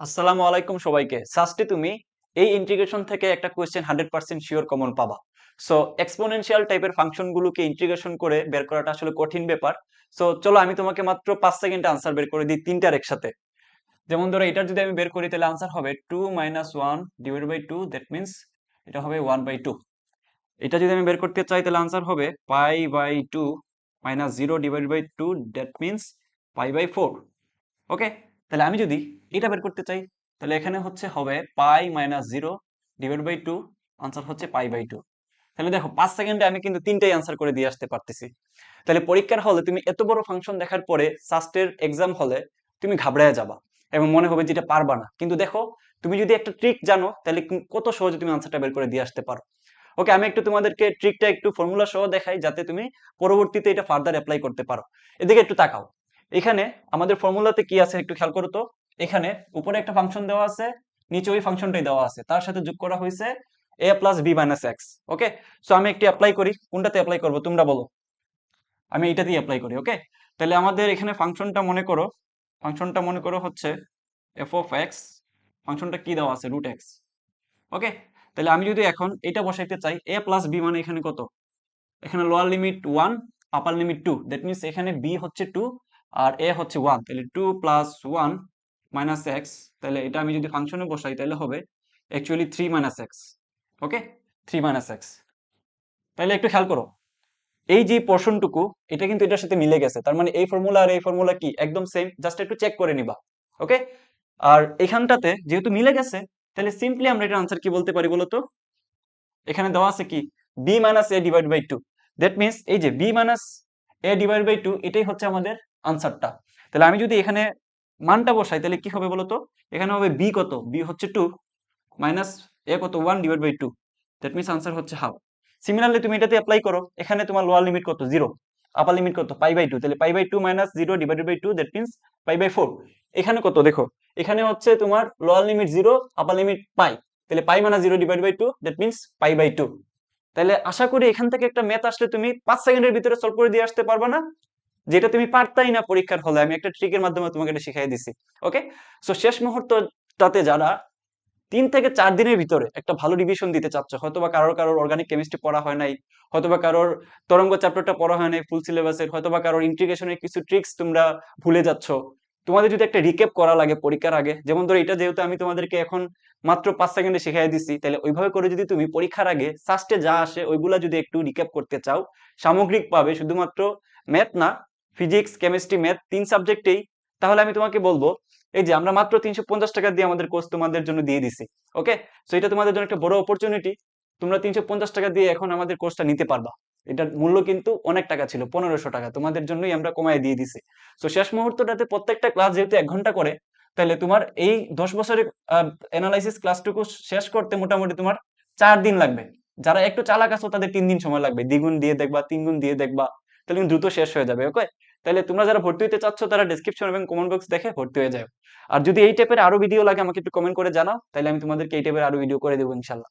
আসসালামু আলাইকুম সবাইকে। সাস্টে, তুমি? এই ইন্টিগ্রেশন থেকে একটা question hundred percent sure common পাবা। সো এক্সপোনেনশিয়াল টাইপের ফাংশনগুলোকে ইন্টিগ্রেশন করে বের করাটা আসলে কঠিন ব্যাপার। সো চলো আমি তোমাকে মাত্র পাঁচ সেকেন্ডে আনসার বের করে দিই তিনটার একসাথে। যেমন ধরো, এটার যদি আমি বের করি, তাহলে আনসার হবে two minus one divide by two that means এটা হবে ওয়ান বাই টু এটা যদি আমি বের করতে চাই, তাহলে আনসার হবে pi by two minus zero divide by two that means pi by four okay তাহলে আমি যদি এটা বের করতে চাই, তাহলে এখানে হচ্ছে হবে pi minus zero divide by two, answer হচ্ছে পাই বাই টু। তাহলে দেখো, পাঁচ সেকেন্ডে আমি কিন্তু তিনটাই আনসার করে দিয়ে আসতে পারতেছি। তাহলে পরীক্ষার হলে তুমি এত বড় ফাংশন দেখার পরে সাস্টের এক্সাম হলে তুমি ঘাবড়ায় যাবা এবং মনে হবে যেটা পারবা না। কিন্তু দেখো, তুমি যদি একটা ট্রিক জানো, তাহলে কত সহজে তুমি আনসারটা বের করে দিয়ে আসতে পারো। ওকে আমি একটু তোমাদেরকে ট্রিকটা একটু ফর্মুলা সহ দেখাই, যাতে তুমি পরবর্তীতে এটা ফার্দার অ্যাপ্লাই করতে পারো। এদিকে একটু তাকাও। এখানে আমাদের ফর্মুলাতে কি আছে একটু খেয়াল করো তো। এখানে উপরে একটা ফাংশন দেওয়া আছে, নিচে ওই ফাংশনটাই দেওয়া আছে। তার সাথে যোগ করা হয়েছে a plus b minus x okay so আমি একটি অ্যাপ্লাই করি। কোনটাতে অ্যাপ্লাই করব তোমরা বলো। আমি এইটাতেই অ্যাপ্লাই করি ওকে তাহলে আমাদের এখানে ফাংশনটা মনে করো ফাংশনটা মনে করো হচ্ছে এফ অফ এক্স ফাংশনটা কি দেওয়া আছে? রুট এক্স ওকে তাহলে আমি যদি এখন এটা বসাইতে চাই এ প্লাস বি মানে এখানে কত? এখানে lower limit one upper limit two that means এখানে বি হচ্ছে টু আর এ হচ্ছে ওয়ান তাহলে two plus one minus x তাহলে এটা আমি যদি ফাংশনে বসাই তাহলে হবে actually three minus x okay three minus x তাহলে একটু খেয়াল করো, এই যে পোর্শনটুকু এটা কিন্তু এটার সাথে মিলে গেছে, তার মানে এই ফর্মুলা আর এই ফর্মুলা কি? একদম সেম জাস্ট একটু চেক করে নিবা ওকে আর এখানটাতে যেহেতু মিলে গেছে, তাহলে সিম্পলি আমরা এটার আনসার কি বলতে পারি বলতো? এখানে দেওয়া আছে কি? B minus a divide by two that means এই যে b minus a divide by two এটাই হচ্ছে আমাদের আনসারটা। তাহলে আমি যদি এখানে মানটা বসাই, তাহলে কি হবে বলতো? এখানে হবে বি কত? বি হচ্ছে টু মাইনাস এ কত? One divide by two that means answer হচ্ছে হাফ সিমিলারলি তুমি এটাতে অ্যাপ্লাই করো, এখানে তোমার লোয়ার লিমিট কত? জিরো আপার লিমিট কত? পাই বাই টু তাহলে pi by two minus zero divided by two that means pi by four এখানে কত? দেখো, এখানে হচ্ছে তোমার lower limit zero upper limit pi তাহলে pi minus zero divide by two that means pi by two তাহলে আশা করি এখান থেকে একটা ম্যাথ আসলে তুমি পাঁচ সেকেন্ডের ভিতরে সলভ করে দিয়ে আসতে পারবে না। যেটা তুমি পারতাই না পরীক্ষার হলে, আমি একটা ট্রিকের মাধ্যমে তোমাকে এটা শিখাই দিছি ওকে সো শেষ মুহূর্তটাতে যারা তিন থেকে চার দিনের ভিতরে একটা ভালো রিভিশন দিতে চাচ্ছ হয়তো বা কারোর কারোর অর্গানিক কেমিস্ট্রি পড়া হয় নাই হয়তো বা কারোর তরঙ্গ চ্যাপ্টারটা পড়া হয় নাই ফুল সিলেবাসের হয়তো বা কারোর ইন্টিগ্রেশনের কিছু ট্রিক্স তোমরা ভুলে যাচ্ছ, তোমাদের যদি একটা রিকেপ করা লাগে পরীক্ষার আগে, যেমন ধরো এটা যেহেতু আমি তোমাদেরকে এখন মাত্র পাঁচ সেকেন্ডে শিখাই দিচ্ছি তাহলে ওইভাবে করে যদি তুমি পরীক্ষার আগে সাস্টে যা আসে, ওইগুলা যদি একটু রিক্যাপ করতে চাও, সামগ্রিকভাবে শুধুমাত্র ম্যাথ না ফিজিক্স কেমিস্ট্রি ম্যাথ তিন সাবজেক্টেই তাহলে আমি তোমাকে বলব, এই যে আমরা মাত্র তিনশো পঞ্চাশ টাকা দিয়ে আমাদের কোর্স তোমাদের জন্য দিয়ে দিছি ওকে সো এটা তোমাদের জন্য একটা বড় অপরচুনিটি তোমরা তিনশো পঞ্চাশ টাকা দিয়ে এখন আমাদের কোর্সটা নিতে পারবা। এটার মূল্য কিন্তু অনেক টাকা ছিল, পনেরোশো টাকা। তোমাদের জন্যই আমরা কমায় দিয়ে দিছি। তো শেষ মুহূর্তটাতে প্রত্যেকটা ক্লাস যেহেতু এক ঘণ্টা করে, তাহলে তোমার এই দশ বছরের অ্যানালাইসিস ক্লাসটুকু শেষ করতে মোটামুটি তোমার চার দিন লাগবে। যারা একটু চালাক আছো তাদের তিন দিন সময় লাগবে। দ্বিগুণ দিয়ে দেখবা তিন গুণ দিয়ে দেখবা। তাহলে কিন্তু দ্রুত শেষ হয়ে যাবে ওকে তাহলে তোমরা যারা ভর্তি হতে চাচ্ছ, তারা ডিসক্রিপশন এবং কমেন্ট বক্স দেখে ভর্তি হয়ে যাও। আর যদি এই টাইপের আরও ভিডিও লাগে, আমাকে একটু কমেন্ট করে জানাও, তাহলে আমি তোমাদেরকে এই টাইপের আরও ভিডিও করে দেবো, ইনশাল্লাহ।